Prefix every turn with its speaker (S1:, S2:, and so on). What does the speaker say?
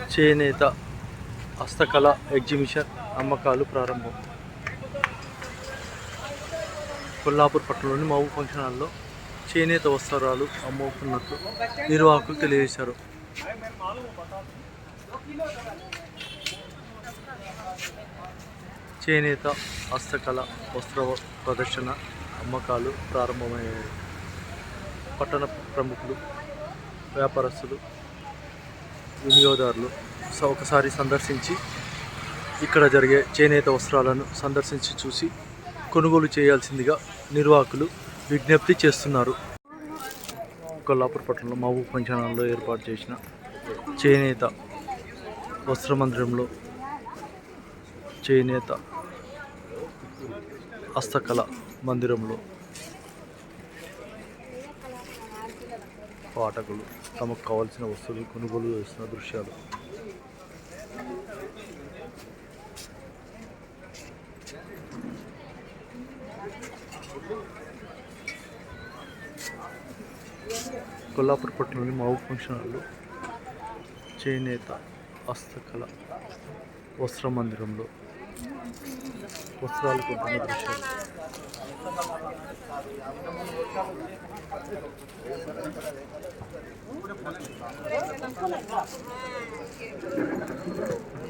S1: చేనేత హస్తకళ ఎగ్జిబిషన్ అమ్మకాలు ప్రారంభం. కొల్లాపూర్ పట్టణంలోని ఊ ఫంక్షన్ హాల్లో చేనేత వస్త్రాలు అమ్ముతున్నట్లు నిర్వాహకులు తెలియజేశారు. చేనేత హస్తకళ వస్త్ర ప్రదర్శన అమ్మకాలు ప్రారంభమయ్యాయి. పట్టణ ప్రముఖులు వ్యాపారస్తులు వినియోగదారులు స- ఒకసారి సందర్శించి ఇక్కడ జరిగే చేనేత వస్త్రాలను సందర్శించి చూసి కొనుగోలు చేయాల్సిందిగా నిర్వాహకులు విజ్ఞప్తి చేస్తున్నారు. కొల్లాపూర్ పట్టణంలో మహబూబ్ పంచానంలో ఏర్పాటు చేసిన చేనేత వస్త్ర మందిరంలో చేనేత హస్తకళ మందిరంలో పాఠకులు తమకు కావాల్సిన వస్తువులు కొనుగోలు చేస్తున్న దృశ్యాలు. కొల్లాపూర్ పట్టణంలోని మా ఫంక్షన్ హాల్లో చేనేత హస్తకళ వస్త్ర మందిరంలో వస్త్రాలు కొంటున్న దృశ్యాలు. Thank you.